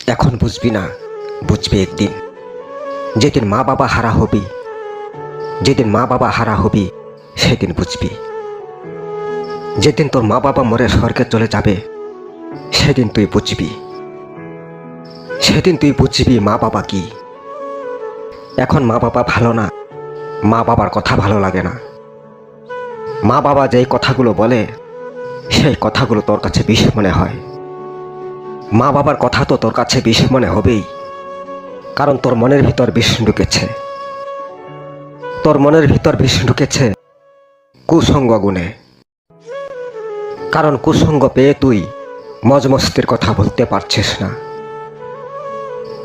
এখন বুঝবি না, বুঝবি একদিন। যেদিন মা বাবা হারা হবি, যেদিন মা বাবা হারা হবি, সেদিন বুঝবি। যেদিন তোর মা বাবা মরে স্বর্গে চলে যাবে, সেদিন তুই বুঝবি। সেদিন তুই বুঝবি মা বাবা কি। এখন মা বাবা ভালো না, মা বাবার কথা ভালো লাগে না। মা বাবা যেই কথাগুলো বলে, সেই কথাগুলো তোর কাছে বিষ মনে হয়। মা বাবার কথা তো তোর কাছে বিষ মনে হবেই, কারণ তোর মনের ভিতর বিষ ঢুকেছে। তোর মনের ভিতর বিষ ঢুকেছে কুসঙ্গ গুণে। কারণ কুসঙ্গ পেয়ে তুই মজমস্তির কথা বলতে পারছিস না।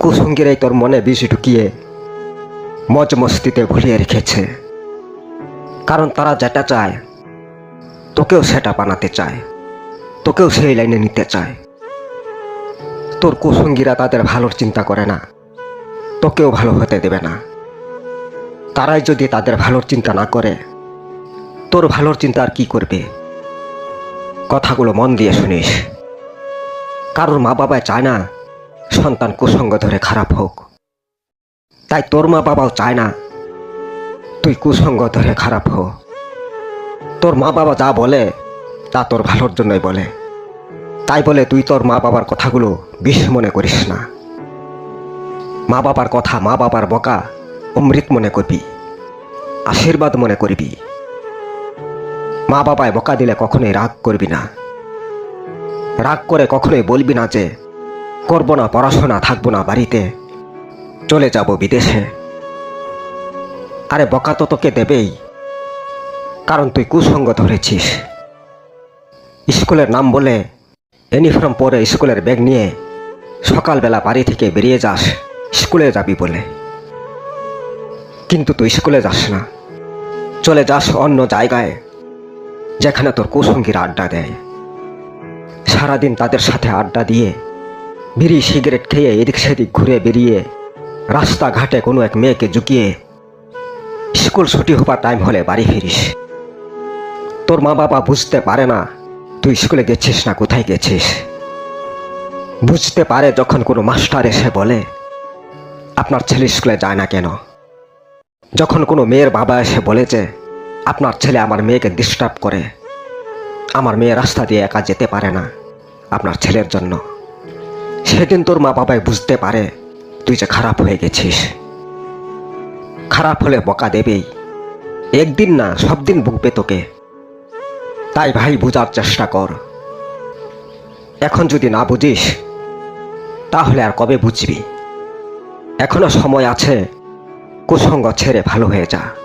কুসঙ্গের এই তোর মনে বিষ ঢুকিয়ে মজমস্তিতে ভুলিয়ে রেখেছে। কারণ তারা যেটা চায়, তোকেও সেটা বানাতে চায়, তোকেও সেই লাইনে নিতে চায়। তোর কুসঙ্গীরা তাদের ভালোর চিন্তা করে না। তোকেও ভালো হতে দেবে না। তারাই যদি তাদের ভালোর চিন্তা না করে, তোর ভালোর চিন্তা আর কি করবে? কথাগুলো মন দিয়ে শুনিস। কারোর মা বাবা চায় না সন্তান কুসঙ্গ ধরে খারাপ হোক। তাই তোর মা বাবাও চায় না তুই কুসঙ্গ ধরে খারাপ হো। তোর মা বাবা যা বলে, তা তোর ভালোর জন্যই বলে। তাই বলে তুই তোর মা বাবার কথাগুলো বিষ মনে করিস না। মা বাবার কথা, মা বাবার বকা অমৃত মনে করবি, আশীর্বাদ মনে করবি। মা বাবায় বকা দিলে কখনোই রাগ করবি না। রাগ করে কখনোই বলবি না যে, করব না, পড়াশোনা, থাকব না বাড়িতে, চলে যাব বিদেশে। আরে বকা তো তোকে দেবেই, কারণ তুই কুসঙ্গ ধরেছিস। স্কুলের নাম বলে ইউনিফর্ম পরে স্কুলের ব্যাগ নিয়ে সকালবেলা বাড়ি থেকে বেরিয়ে যাস, স্কুলে যাবি বলে। কিন্তু তুই স্কুলে যাস না। চলে যাস অন্য জায়গায়, যেখানে তোর কুসঙ্গীরা আড্ডা দেয়। সারাদিন তাদের সাথে আড্ডা দিয়ে বিড়ি, সিগারেট খেয়ে এদিক সেদিক ঘুরে বেরিয়ে রাস্তাঘাটে কোনো এক মেয়েকে জুকিয়ে স্কুল ছুটি হবার টাইম হলে বাড়ি ফিরিস। তোর মা বাবা বুঝতে পারে না তুই স্কুলে গেছিস না? কোথায় গেছিস? বুঝতে পারে যখন কোনো মাস্টার এসে বলে, আপনার ছেলে স্কুলে যায় না কেন? যখন কোনো মেয়ের বাবা এসে বলে যে, আপনার ছেলে আমার মেয়েকে ডিস্টার্ব করে। আমার মেয়ে রাস্তা দিয়ে একা যেতে পারে না আপনার ছেলের জন্য। সেদিন তোর মা বাবাই বুঝতে পারে তুই যে খারাপ হয়ে গেছিস। খারাপ হলে বকা দেবেই। একদিন না সব দিন বুকবে তোকে। তাই ভাই বোঝার চেষ্টা কর। এখন যদি না বুঝিস, তাহলে আর কবে বুঝবি? এখনও সময় আছে কুসঙ্গ ছেড়ে ভালো হয়ে যা।